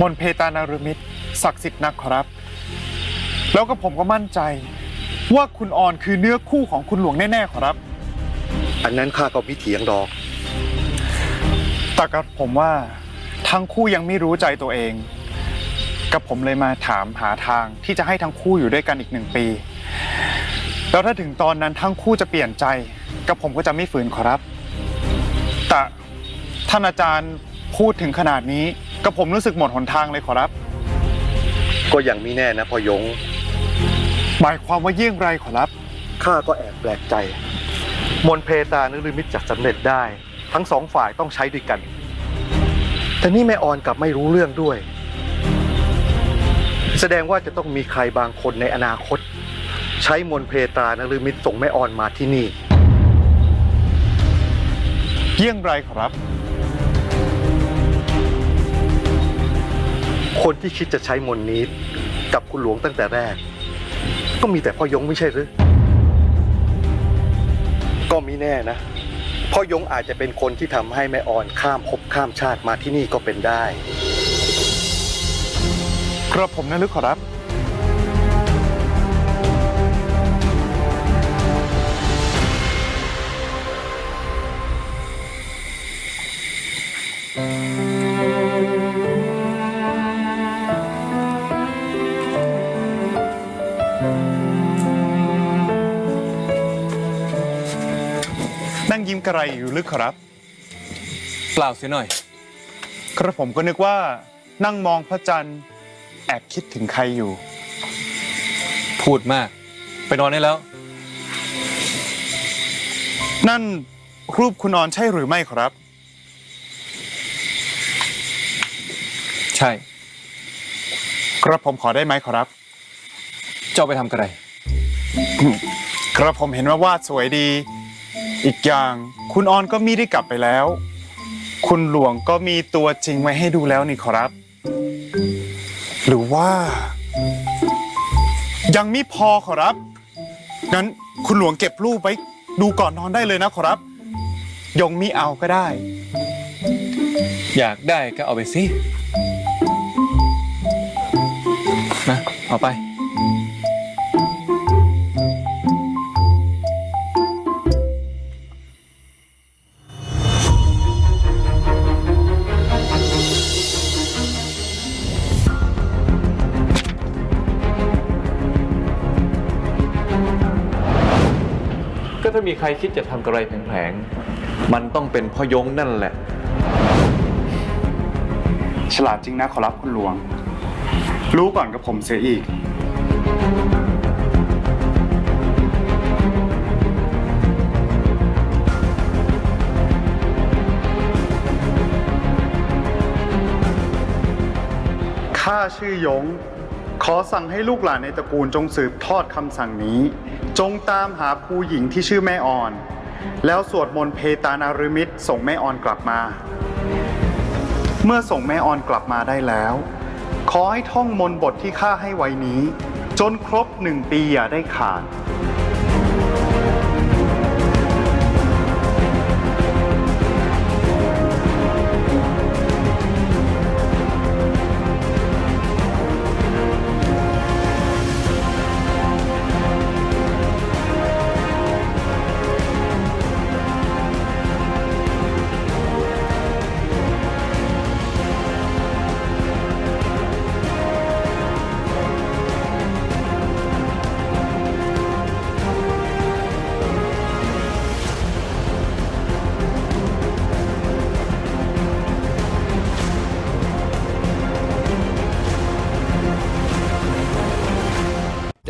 มนต์เพตานารุมิตรศักดิ์สิทธิ์นักครับ แล้วก็ผมก็มั่นใจ ว่าคุณออนคือเนื้อคู่ของคุณหลวงแน่ๆครับ อันนั้นข้าก็มิเถียงดอก แต่กับผมว่าทั้งคู่ยังไม่รู้ใจตัวเอง กับผมเลยมาถามหาทางที่จะให้ทั้งคู่อยู่ด้วยกันอีกหนึ่งปี แล้วถ้าถึงตอนนั้นทั้งคู่จะเปลี่ยนใจ กับผมก็จะไม่ฝืนขอรับ แต่ท่านอาจารย์พูดถึงขนาดนี้ กับผมรู้สึกหมดหนทางเลยขอรับ ก็ยังมีแน่นะพ่อยง หมายความว่าเยี่ยงไรขอรับ ข้าก็แอบแปลกใจ มนต์เพตานฤมิตจัดสำเร็จได้ ทั้งสองฝ่ายต้องใช้ด้วยกัน แต่นี่แม่ออนกลับไม่รู้เรื่องด้วย แสดงว่าจะต้องมีใครบางคนในอนาคต ใช้มนต์เพตานฤมิตส่งแม่ออนมาที่นี่ เยี่ยงไรขอรับ คนที่คิดจะใช้มนต์นี้กับคุณหลวงตั้งแต่แรก ก็มีแต่พ่อยงไม่ใช่หรือ ก็มีแน่นะ พ่อยงอาจจะเป็นคนที่ทำให้แม่อ่อนข้ามภพข้ามชาติมาที่นี่ก็เป็นได้ ครับผมนะลึกขอรับ นั่งยิ้มกระไรอยู่ลึกขอรับ เปล่าเสียหน่อย กระผมก็นึกว่านั่งมองพระจันทร์แอบคิดถึงใครอยู่ พูดมาก ไปนอนได้แล้ว นั่นรูปคุณออนใช่หรือไม่ครับ ใช่ กระผมขอได้ไหมครับ เจ้าไปทำกระไร กระผมเห็นว่าวาดสวยดี อีกอย่างคุณออนก็มีได้กลับไปแล้ว คุณหลวงก็มีตัวจริงไว้ให้ดูแล้วนี่ครับ หรือว่า ยังไม่พอขอรับ งั้นคุณหลวงเก็บรูปไว้ดูก่อนนอนได้เลยนะขอรับ ยงมีเอาก็ได้ อยากได้ก็เอาไปสินะเอาไป มีใครคิดจะทำกระไรแผลงๆ มันต้องเป็นพ่อยงนั่นแหละ ฉลาดจริงนะขอรับคุณหลวง รู้ก่อนกับผมเสียอีก ข้าชื่อยง ขอสั่งให้ลูกหลานในตระกูลจงสืบทอดคำสั่งนี้ จงตามหาผู้หญิงที่ชื่อแม่อ่อน แล้วสวดมนต์เพตานารุมิตรส่งแม่อ่อนกลับมา เมื่อส่งแม่อ่อนกลับมาได้แล้ว ขอให้ท่องมนต์บทที่ข้าให้ไว้นี้ จนครบหนึ่งปีอย่าได้ขาด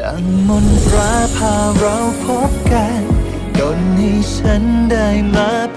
ดังมนตราพาเราพบกันดนให้ฉันได้มาพ